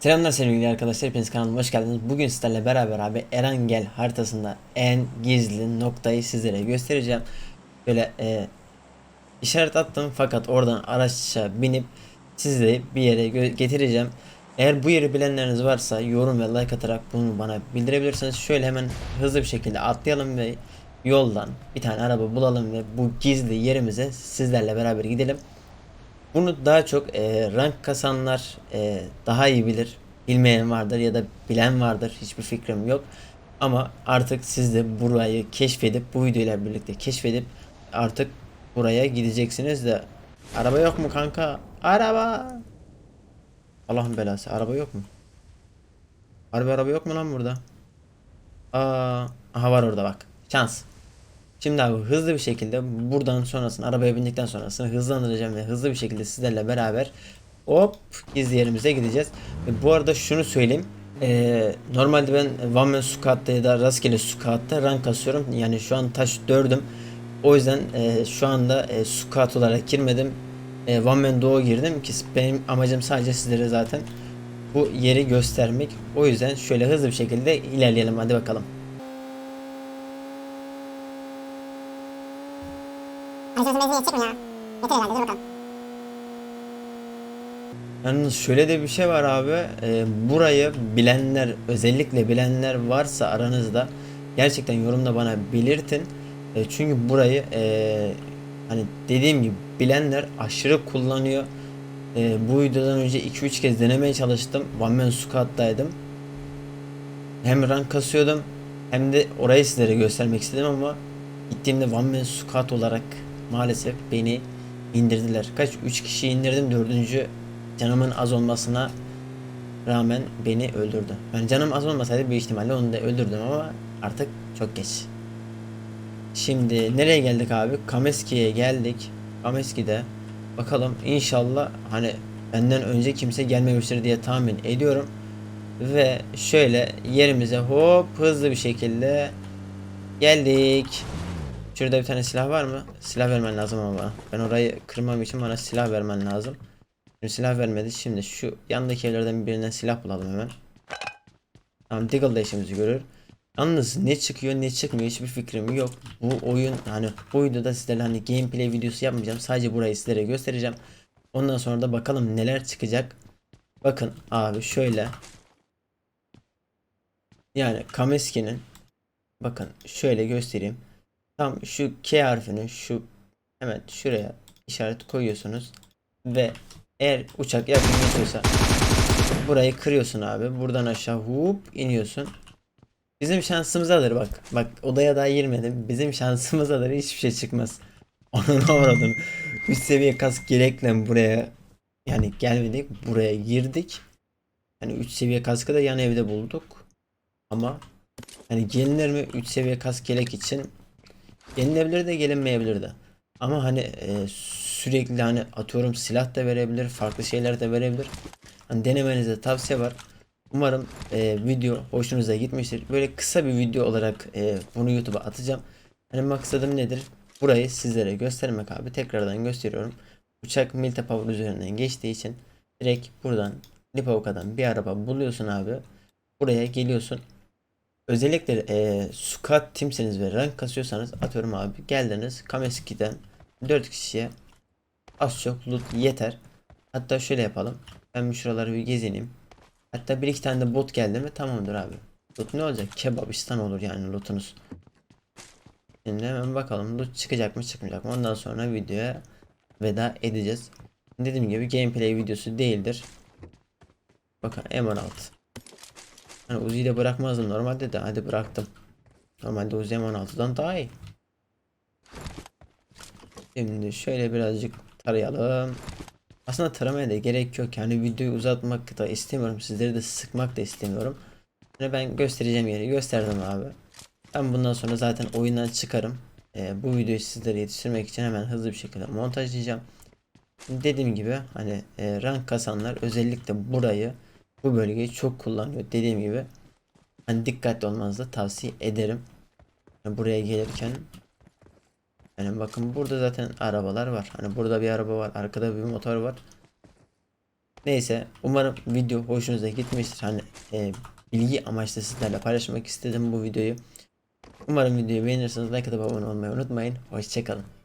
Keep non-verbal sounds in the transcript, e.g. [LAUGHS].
Selamlar sevgili arkadaşlar hepiniz kanalıma hoş geldiniz. Bugün sizlerle beraber abi Erangel haritasında en gizli noktayı sizlere göstereceğim. Böyle e, işaret attım fakat oradan araçça binip sizi bir yere getireceğim. Eğer bu yeri bilenleriniz varsa yorum ve like atarak bunu bana bildirebilirsiniz. Şöyle hemen hızlı bir şekilde atlayalım ve yoldan bir tane araba bulalım ve bu gizli yerimize sizlerle beraber gidelim. Bunu daha çok e, rank kasanlar e, daha iyi bilir. Bilmeyen vardır ya da bilen vardır. Hiçbir fikrim yok. Ama artık siz de burayı keşfedip bu videoyla birlikte keşfedip artık buraya gideceksiniz de araba yok mu kanka? Araba. Allah'ın belası. Araba yok mu? Harbi araba yok mu lan burada? Aa, aha var orada bak. Şans. Şimdi abi hızlı bir şekilde buradan sonrasını arabaya bindikten sonrasını hızlandıracağım ve hızlı bir şekilde sizlerle beraber hop gizli yerimize gideceğiz. Ve bu arada şunu söyleyeyim. Ee, normalde ben One Man Squad'da ya da rastgele Squad'da rank kasıyorum. Yani şu an taş 4'üm. O yüzden e, şu anda e, Squad olarak girmedim. E, One Man Duo girdim ki benim amacım sadece sizlere zaten bu yeri göstermek. O yüzden şöyle hızlı bir şekilde ilerleyelim hadi bakalım. Yetecek mi ya? Yeter herhalde dur bakalım. Şöyle de bir şey var abi. Ee, burayı bilenler, özellikle bilenler varsa aranızda gerçekten yorumda bana belirtin. E, çünkü burayı e, hani dediğim gibi bilenler aşırı kullanıyor. E, bu videodan önce 2-3 kez denemeye çalıştım. One Man Squad'daydım. Hem rank kasıyordum hem de orayı sizlere göstermek istedim ama gittiğimde One Man Squad olarak maalesef beni indirdiler. Kaç? 3 kişi indirdim. Dördüncü canımın az olmasına rağmen beni öldürdü. Yani canım az olmasaydı büyük ihtimalle onu da öldürdüm ama artık çok geç. Şimdi nereye geldik abi? Kameski'ye geldik. Kameski'de bakalım inşallah hani benden önce kimse gelmemiştir diye tahmin ediyorum. Ve şöyle yerimize hop hızlı bir şekilde geldik. Şurada bir tane silah var mı? Silah vermen lazım ama bana. Ben orayı kırmam için bana silah vermen lazım. Şimdi silah vermedi. Şimdi şu yandaki evlerden birinden silah bulalım hemen. Tamam Deagle da işimizi görür. Yalnız ne çıkıyor ne çıkmıyor hiçbir fikrim yok. Bu oyun hani bu videoda sizlerle hani gameplay videosu yapmayacağım. Sadece burayı sizlere göstereceğim. Ondan sonra da bakalım neler çıkacak. Bakın abi şöyle. Yani Kameski'nin bakın şöyle göstereyim. Tam şu K harfini şu hemen şuraya işaret koyuyorsunuz ve eğer uçak yakın burayı kırıyorsun abi. Buradan aşağı hop iniyorsun. Bizim şansımızadır bak. Bak odaya daha girmedim. Bizim şansımızadır hiçbir şey çıkmaz. [LAUGHS] Onun avradını. Üst seviye kask gerekle buraya yani gelmedik buraya girdik. Yani 3 seviye kaskı da yan evde bulduk. Ama hani gelinir mi 3 seviye kask gerek için Gelinebilir de gelinmeyebilir de. Ama hani e, sürekli hani atıyorum silah da verebilir, farklı şeyler de verebilir. Hani denemenize tavsiye var. Umarım e, video hoşunuza gitmiştir. Böyle kısa bir video olarak e, bunu YouTube'a atacağım. Hani maksadım nedir? Burayı sizlere göstermek abi. Tekrardan gösteriyorum. Uçak Milta Power üzerinden geçtiği için direkt buradan Lipovka'dan bir araba buluyorsun abi. Buraya geliyorsun. Özellikle e, squad timseniz ve rank kasıyorsanız atıyorum abi geldiniz Kameski'den 4 kişiye az çok loot yeter. Hatta şöyle yapalım. Ben bir şuraları bir gezineyim. Hatta bir iki tane de bot geldi mi tamamdır abi. Loot ne olacak? Kebabistan olur yani lootunuz. Şimdi hemen bakalım loot çıkacak mı çıkmayacak mı. Ondan sonra videoya veda edeceğiz. Dediğim gibi gameplay videosu değildir. Bakın M16. Hani Uzi'yi de bırakmazdım normalde de hadi bıraktım. Normalde Uzi M16'dan daha iyi. Şimdi şöyle birazcık tarayalım. Aslında taramaya da gerek yok. Yani videoyu uzatmak da istemiyorum. Sizleri de sıkmak da istemiyorum. Yani ben göstereceğim yeri gösterdim abi. Ben bundan sonra zaten oyundan çıkarım. Ee, bu videoyu sizlere yetiştirmek için hemen hızlı bir şekilde montajlayacağım. Dediğim gibi hani e, rank kasanlar özellikle burayı bu bölgeyi çok kullanıyor. Dediğim gibi hani dikkatli olmanızı tavsiye ederim. Yani buraya gelirken yani bakın burada zaten arabalar var. Hani burada bir araba var. Arkada bir motor var. Neyse umarım video hoşunuza gitmiştir. Hani e, bilgi amaçlı sizlerle paylaşmak istedim bu videoyu. Umarım videoyu beğenirsiniz. Like atıp abone olmayı unutmayın. Hoşçakalın.